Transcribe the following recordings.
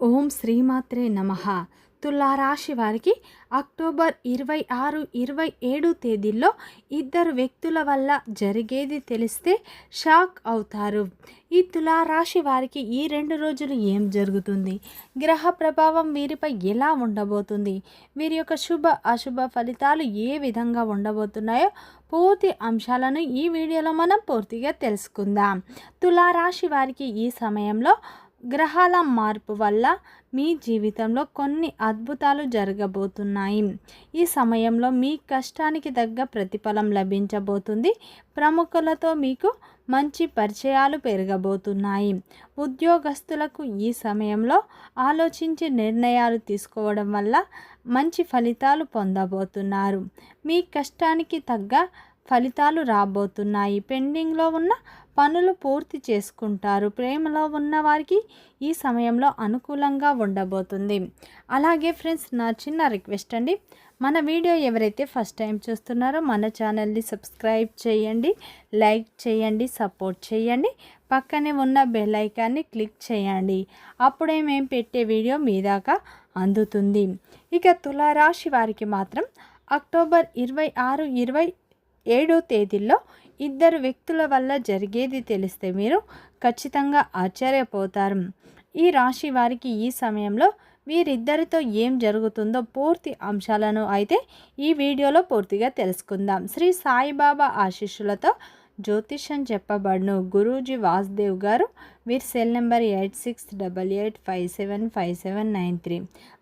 ఓం శ్రీమాత్రే నమ. తులారాశి వారికి అక్టోబర్ ఇరవై ఆరు ఇరవై ఏడు తేదీల్లో ఇద్దరు వ్యక్తుల వల్ల జరిగేది తెలిస్తే షాక్ అవుతారు. ఈ తులారాశి వారికి ఈ రెండు రోజులు ఏం జరుగుతుంది? గ్రహ ప్రభావం వీరిపై ఎలా ఉండబోతుంది? వీరి యొక్క శుభ అశుభ ఫలితాలు ఏ విధంగా ఉండబోతున్నాయో పూర్తి అంశాలను ఈ వీడియోలో మనం పూర్తిగా తెలుసుకుందాం. తులారాశి వారికి ఈ సమయంలో గ్రహాల మార్పు వల్ల మీ జీవితంలో కొన్ని అద్భుతాలు జరగబోతున్నాయి. ఈ సమయంలో మీ కష్టానికి తగ్గ ప్రతిఫలం లభించబోతుంది. ప్రముఖులతో మీకు మంచి పరిచయాలు పెరగబోతున్నాయి. ఉద్యోగస్తులకు ఈ సమయంలో ఆలోచించి నిర్ణయాలు తీసుకోవడం వల్ల మంచి ఫలితాలు పొందబోతున్నారు. మీ కష్టానికి తగ్గ ఫలితాలు రాబోతున్నాయి. పెండింగ్లో ఉన్న పనులు పూర్తి చేసుకుంటారు. ప్రేమలో ఉన్న వారికి ఈ సమయంలో అనుకూలంగా ఉండబోతుంది. అలాగే ఫ్రెండ్స్ నా చిన్న రిక్వెస్ట్ అండి. మన వీడియో ఎవరైతే ఫస్ట్ టైం చూస్తున్నారో మన ఛానల్ని సబ్స్క్రైబ్ చేయండి లైక్ చేయండి సపోర్ట్ చేయండి. పక్కనే ఉన్న బెల్ ఐకాన్ని క్లిక్ చేయండి. అప్పుడే మేము పెట్టే వీడియో మీ దాకా అందుతుంది. ఇక తులారాశి వారికి మాత్రం అక్టోబర్ ఇరవై ఆరు ఇరవై ఏడో తేదీల్లో ఇద్దరు వ్యక్తుల వల్ల జరిగేది తెలిస్తే మీరు ఖచ్చితంగా ఆశ్చర్యపోతారు. ఈ రాశి వారికి ఈ సమయంలో వీరిద్దరితో ఏం జరుగుతుందో పూర్తి అంశాలను అయితే ఈ వీడియోలో పూర్తిగా తెలుసుకుందాం. శ్రీ సాయిబాబా ఆశీస్సులతో జ్యోతిష్యం చెప్పబడును. గురూజీ వాసుదేవ్ గారు వీరి cell number eight six double eight five seven five seven nine three.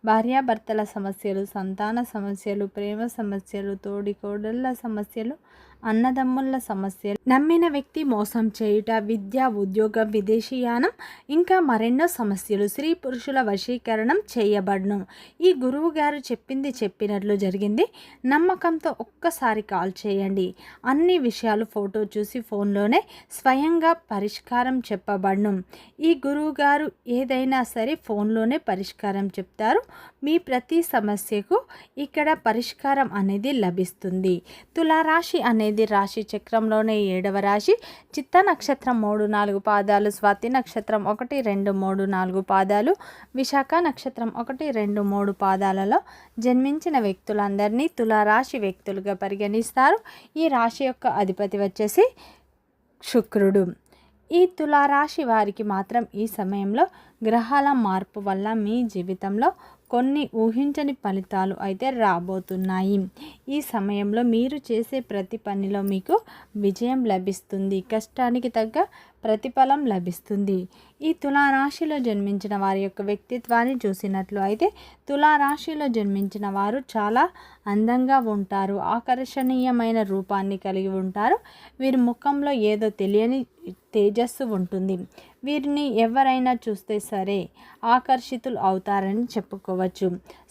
భార్యాభర్తల సమస్యలు సంతాన సమస్యలు ప్రేమ సమస్యలు తోడికోడళ్ళ సమస్యలు అన్నదమ్ముల సమస్యలు. నమ్మిన వ్యక్తి మోసం చేయుట విద్య ఉద్యోగం విదేశీయానం ఇంకా మరెన్నో సమస్యలు. స్త్రీ పురుషుల వశీకరణం చేయబడును. ఈ గురువు గారు చెప్పింది చెప్పినట్లు జరిగింది. నమ్మకంతో ఒక్కసారి కాల్ చేయండి. అన్ని విషయాలు ఫోటో చూసి ఫోన్లోనే స్వయంగా పరిష్కారం చెప్పబడును. ఈ గురువు గారు ఏదైనా సరే ఫోన్లోనే పరిష్కారం చెప్తారు. మీ ప్రతి సమస్యకు ఇక్కడ పరిష్కారం అనేది లభిస్తుంది. తులారాశి అనేది రాశి చక్రంలోనే ఏడవ రాశి. చిత్త నక్షత్రం మూడు నాలుగు పాదాలు స్వాతి నక్షత్రం ఒకటి రెండు మూడు నాలుగు పాదాలు విశాఖ నక్షత్రం ఒకటి రెండు మూడు పాదాలలో జన్మించిన వ్యక్తులందరినీ తులారాశి వ్యక్తులుగా పరిగణిస్తారు. ఈ రాశి యొక్క అధిపతి వచ్చేసి శుక్రుడు. ఈ తులారాశి వారికి మాత్రం ఈ సమయంలో గ్రహాల మార్పు వల్ల మీ జీవితంలో కొన్ని ఊహించని ఫలితాలు అయితే రాబోతున్నాయి. ఈ సమయంలో మీరు చేసే ప్రతి పనిలో మీకు విజయం లభిస్తుంది. కష్టానికి తగ్గ ప్రతిఫలం లభిస్తుంది. ఈ తులారాశిలో జన్మించిన వారి యొక్క వ్యక్తిత్వాన్ని చూసినట్లు అయితే తులారాశిలో జన్మించిన వారు చాలా అందంగా ఉంటారు ఆకర్షణీయమైన రూపాన్ని కలిగి ఉంటారు. వీరి ముఖంలో ఏదో తెలియని తేజస్సు ఉంటుంది. వీరిని ఎవరైనా చూస్తే సరే ఆకర్షితులు అవుతారని చెప్పుకోవచ్చు.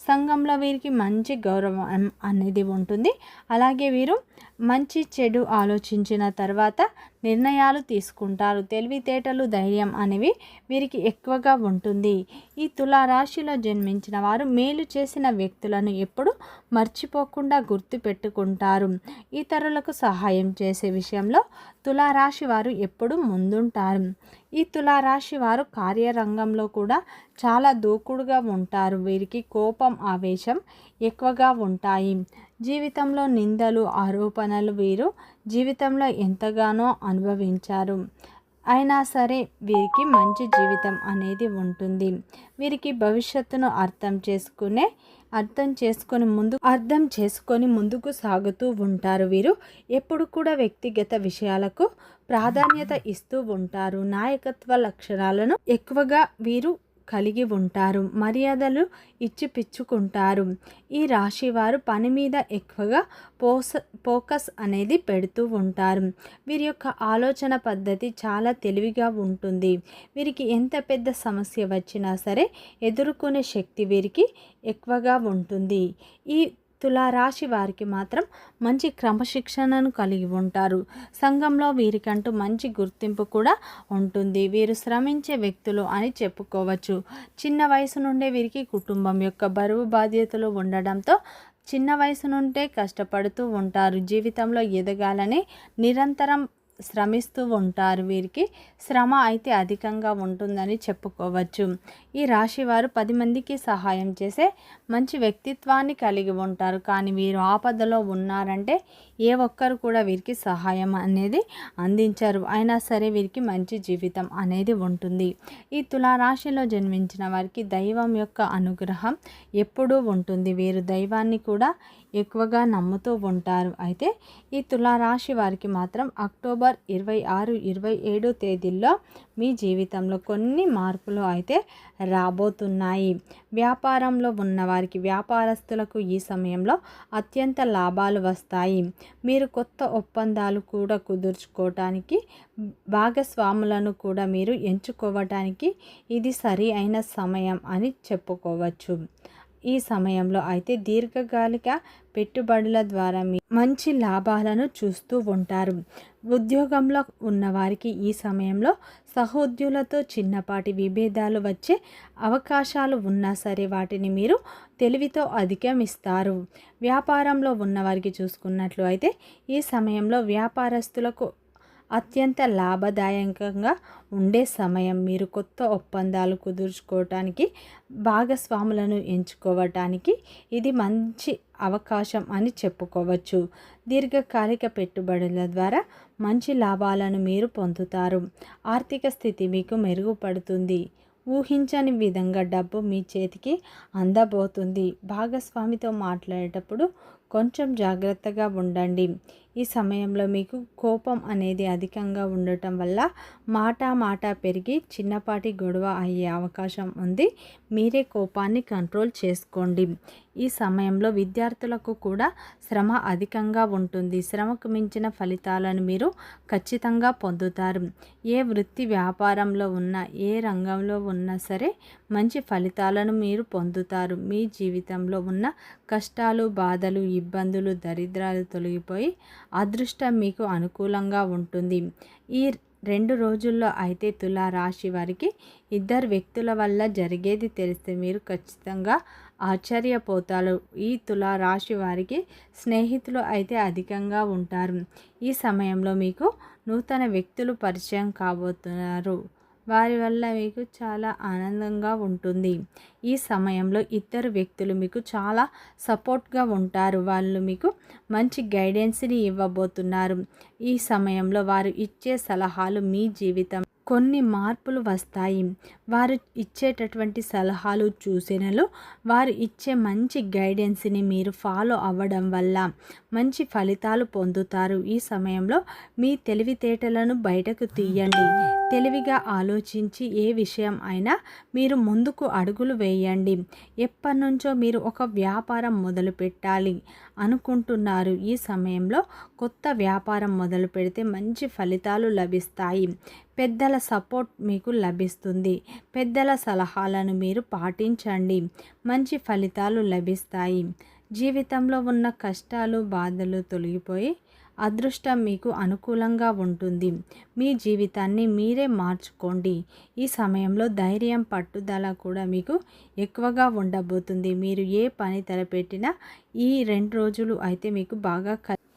సంఘంలో వీరికి మంచి గౌరవం అనేది ఉంటుంది. అలాగే వీరు మంచి చెడు ఆలోచించిన తర్వాత నిర్ణయాలు తీసుకుంటారు. తెలివితేటలు ధైర్యం అనేవి వీరికి ఎక్కువగా ఉంటుంది. ఈ తులారాశిలో జన్మించిన వారు మేలు చేసిన వ్యక్తులను ఎప్పుడు మర్చిపోకుండా గుర్తుపెట్టుకుంటారు. ఇతరులకు సహాయం చేసే విషయంలో తులారాశి వారు ఎప్పుడు ముందుంటారు. ఈ తులారాశి వారు కార్యరంగంలో కూడా చాలా దూకుడుగా ఉంటారు. వీరికి కోపం ఆవేశం ఎక్కువగా ఉంటాయి. జీవితంలో నిందలు ఆరోపణలు వీరు జీవితంలో ఎంతగానో అనుభవించారు. అయినా సరే వీరికి మంచి జీవితం అనేది ఉంటుంది. వీరికి భవిష్యత్తును అర్థం చేసుకునే అర్థం చేసుకొని ముందు అర్థం చేసుకొని ముందుకు సాగుతూ ఉంటారు వీరు. ఎప్పుడు కూడా వ్యక్తిగత విషయాలకు ప్రాధాన్యత ఇస్తూ ఉంటారు. నాయకత్వ లక్షణాలను ఎక్కువగా వీరు కలిగి ఉంటారు మర్యాదలు ఇచ్చి పిచ్చుకుంటారు ఈ రాశి వారు పని మీద ఎక్కువగా పోస ఫోకస్ అనేది పెడుతూ ఉంటారు. వీరి యొక్క ఆలోచన పద్ధతి చాలా తెలివిగా ఉంటుంది. వీరికి ఎంత పెద్ద సమస్య వచ్చినా సరే ఎదుర్కొనే శక్తి వీరికి ఎక్కువగా ఉంటుంది. ఈ తులారాశి వారికి మాత్రం మంచి క్రమశిక్షణను కలిగి ఉంటారు. సంఘంలో వీరికంటూ మంచి గుర్తింపు కూడా ఉంటుంది. వీరు శ్రమించే వ్యక్తులు అని చెప్పుకోవచ్చు. చిన్న వయసు నుండే వీరికి కుటుంబం యొక్క బరువు బాధ్యతలు ఉండడంతో చిన్న వయసు నుండే కష్టపడుతూ ఉంటారు. జీవితంలో ఎదగాలని నిరంతరం శ్రమిస్తూ ఉంటారు వీరికి. శ్రమ అయితే అధికంగా ఉంటుందని చెప్పుకోవచ్చు. ఈ రాశి వారు పది మందికి సహాయం చేసే మంచి వ్యక్తిత్వాన్ని కలిగి ఉంటారు. కానీ వీరు ఆపదలో ఉన్నారంటే ఏ ఒక్కరు కూడా వీరికి సహాయం అనేది అందించరు. అయినా సరే వీరికి మంచి జీవితం అనేది ఉంటుంది. ఈ తులారాశిలో జన్మించిన వారికి దైవం యొక్క అనుగ్రహం ఎప్పుడూ ఉంటుంది. వీరు దైవాన్ని కూడా ఎక్కువగా నమ్ముతూ ఉంటారు. అయితే ఈ తులారాశి వారికి మాత్రం అక్టోబర్ ఇరవై ఆరు ఇరవై ఏడు తేదీల్లో మీ జీవితంలో కొన్ని మార్పులు అయితే రాబోతున్నాయి. వ్యాపారంలో ఉన్నవారికి వ్యాపారస్తులకు ఈ సమయంలో అత్యంత లాభాలు వస్తాయి. మీరు కొత్త ఒప్పందాలు కూడా కుదుర్చుకోవటానికి భాగస్వాములను కూడా మీరు ఎంచుకోవటానికి ఇది సరి అయిన సమయం అని చెప్పుకోవచ్చు. ఈ సమయంలో అయితే దీర్ఘకాలిక పెట్టుబడుల ద్వారా మీ మంచి లాభాలను చూస్తూ ఉంటారు. ఉద్యోగంలో ఉన్నవారికి ఈ సమయంలో సహోద్యులతో చిన్నపాటి విభేదాలు వచ్చే అవకాశాలు ఉన్నా సరే వాటిని మీరు తెలివితో అధిగమిస్తారు. వ్యాపారంలో ఉన్నవారికి చూసుకున్నట్లు అయితే ఈ సమయంలో వ్యాపారస్తులకు అత్యంత లాభదాయకంగా ఉండే సమయం. మీరు కొత్త ఒప్పందాలు కుదుర్చుకోవటానికి భాగస్వాములను ఎంచుకోవటానికి ఇది మంచి అవకాశం అని చెప్పుకోవచ్చు. దీర్ఘకాలిక పెట్టుబడుల ద్వారా మంచి లాభాలను మీరు పొందుతారు. ఆర్థిక స్థితి మీకు మెరుగుపడుతుంది. ఊహించని విధంగా డబ్బు మీ చేతికి అందబోతుంది. భాగస్వామితో మాట్లాడేటప్పుడు కొంచెం జాగ్రత్తగా ఉండండి. ఈ సమయంలో మీకు కోపం అనేది అధికంగా ఉండటం వల్ల మాట మాట పెరిగి చిన్నపాటి గొడవ అయ్యే అవకాశం ఉంది. మీరే కోపాన్ని కంట్రోల్ చేసుకోండి. ఈ సమయంలో విద్యార్థులకు కూడా శ్రమ అధికంగా ఉంటుంది. శ్రమకు మించిన ఫలితాలను మీరు ఖచ్చితంగా పొందుతారు. ఏ వృత్తి వ్యాపారంలో ఉన్నా ఏ రంగంలో ఉన్నా సరే మంచి ఫలితాలను మీరు పొందుతారు. మీ జీవితంలో ఉన్న కష్టాలు బాధలు ఇబ్బందులు దరిద్రాలు తొలగిపోయి అదృష్టం మీకు అనుకూలంగా ఉంటుంది. ఈ రెండు రోజుల్లో అయితే తులా రాశి వారికి ఇద్దరు వ్యక్తుల వల్ల జరిగేది తెలిస్తే మీరు ఖచ్చితంగా ఆశ్చర్యపోతారు. ఈ తులా రాశి వారికి స్నేహితులు అయితే అధికంగా ఉంటారు. ఈ సమయంలో మీకు నూతన వ్యక్తులు పరిచయం కాబోతున్నారు. వారి వల్ల మీకు చాలా ఆనందంగా ఉంటుంది. ఈ సమయంలో ఇద్దరు వ్యక్తులు మీకు చాలా సపోర్ట్గా ఉంటారు. వాళ్ళు మీకు మంచి గైడెన్స్ని ఇవ్వబోతున్నారు. ఈ సమయంలో వారు ఇచ్చే సలహాలు మీ జీవితం కొన్ని మార్పులు వస్తాయి. వారు ఇచ్చేటటువంటి సలహాలు చూసినలో వారు ఇచ్చే మంచి గైడెన్స్ని మీరు ఫాలో అవ్వడం వల్ల మంచి ఫలితాలు పొందుతారు. ఈ సమయంలో మీ తెలివితేటలను బయటకు తీయండి. తెలివిగా ఆలోచించి ఏ విషయం అయినా మీరు ముందుకు అడుగులు వేయండి. ఎప్పటి నుంచో మీరు ఒక వ్యాపారం మొదలు పెట్టాలి అనుకుంటున్నారు. ఈ సమయంలో కొత్త వ్యాపారం మొదలు పెడితే మంచి ఫలితాలు లభిస్తాయి. పెద్దల సపోర్ట్ మీకు లభిస్తుంది. పెద్దల సలహాలను మీరు పాటించండి. మంచి ఫలితాలు లభిస్తాయి. జీవితంలో ఉన్న కష్టాలు బాధలు తొలగిపోయి అదృష్టం మీకు అనుకూలంగా ఉంటుంది. మీ జీవితాన్ని మీరే మార్చుకోండి. ఈ సమయంలో ధైర్యం పట్టుదల కూడా మీకు ఎక్కువగా ఉండబోతుంది. మీరు ఏ పని తలపెట్టినా ఈ రెండు రోజులు అయితే మీకు బాగా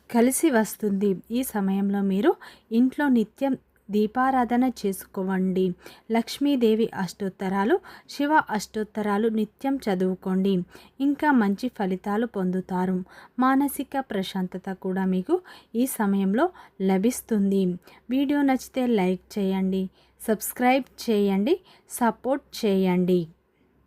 కలిసి వస్తుంది. ఈ సమయంలో మీరు ఇంట్లో నిత్యం దీపారాధన చేసుకోవండి. లక్ష్మీదేవి అష్టోత్తరాలు శివ అష్టోత్తరాలు నిత్యం చదువుకోండి. ఇంకా మంచి ఫలితాలు పొందుతారు. మానసిక ప్రశాంతత కూడా మీకు ఈ సమయంలో లభిస్తుంది. వీడియో నచ్చితే లైక్ చేయండి సబ్స్క్రైబ్ చేయండి సపోర్ట్ చేయండి.